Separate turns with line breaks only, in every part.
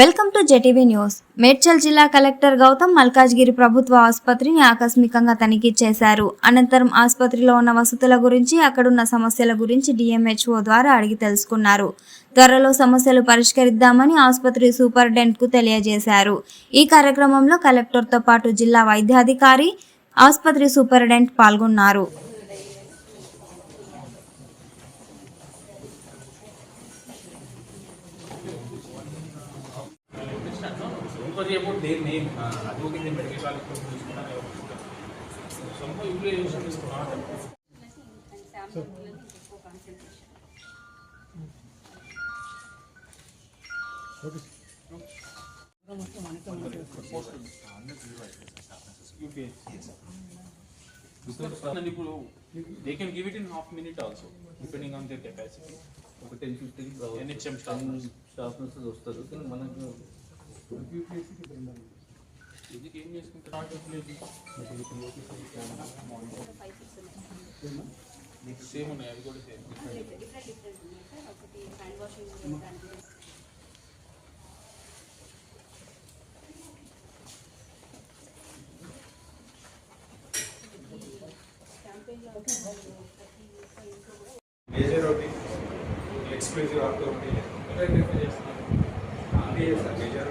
Welcome to JTV news. Medchal జిల్లా collector Gautam Malkajgiri ప్రభుత్వ ఆసుపత్రిని ఆకస్మికంగా తనిఖీ చేశారు. అనంతరం ఆసుపత్రిలో ఉన్న వసతుల గురించి అక్కడున్న సమస్యల గురించి డిఎంహెచ్ఓ ద్వారా అడిగి తెలుసుకున్నారు. త్వరలో సమస్యలు పరిష్కరిద్దామని ఆసుపత్రి సూపరింటెండెంట్కు తెలియజేశారు. ఈ కార్యక్రమంలో కలెక్టర్తో పాటు జిల్లా వైద్యాధికారి ఆసుపత్రి సూపరింటెండెంట్ పాల్గొన్నారు.
Inquiry about their name, uh, advocacy and medical qualifications తీసుకున్నాను somehow utilization is not and ఇప్పుడు they can give it in half minute also depending on their capacity
ఒక ten fifteen
NHM staff nurse.
Staff nurses వస్తారు కానీ మనకు
ఇది ఏం చేసుకుంటారు same ఉన్నాయి అవి కూడా సేమ్
మేజర్ ఒకటి ఎక్స్క్లూజివ్ ఆర్తో ఒకటి అదే మేజర్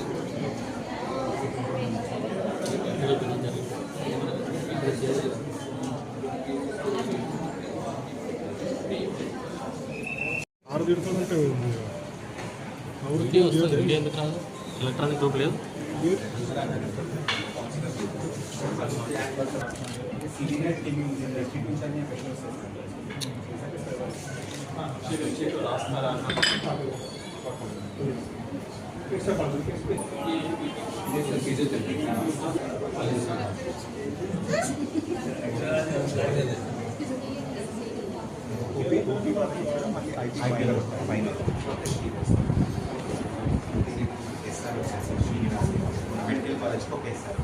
తిరుగుతుంటే
వీడియో వస్తుంది వీడియో ఎందుకు రాదు ఎలక్ట్రానిక్ గ్రూప్ లేదు
సీనియర్ మెడికల్ కాలేజ్కి ఒక ఎస్ఆర్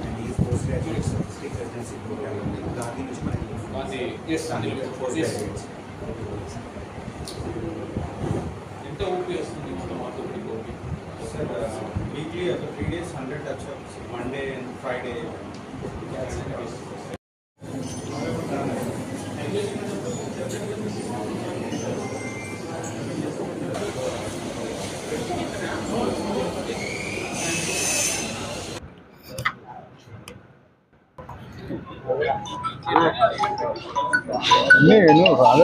అండ్ ఈ పోస్ట్ గ్రాడ్యుయేట్స్ రెసిడెన్సీ ప్రోగ్రామ్ ఉంది దాని నుంచి మనకి పోస్ట్ గ్రాడ్యుయేట్స్
ఎంత ఓపీ వస్తుంది ఓపీ
సార్ వీక్లీ ఒక three days hundred touch Monday and Friday
没人弄啥呢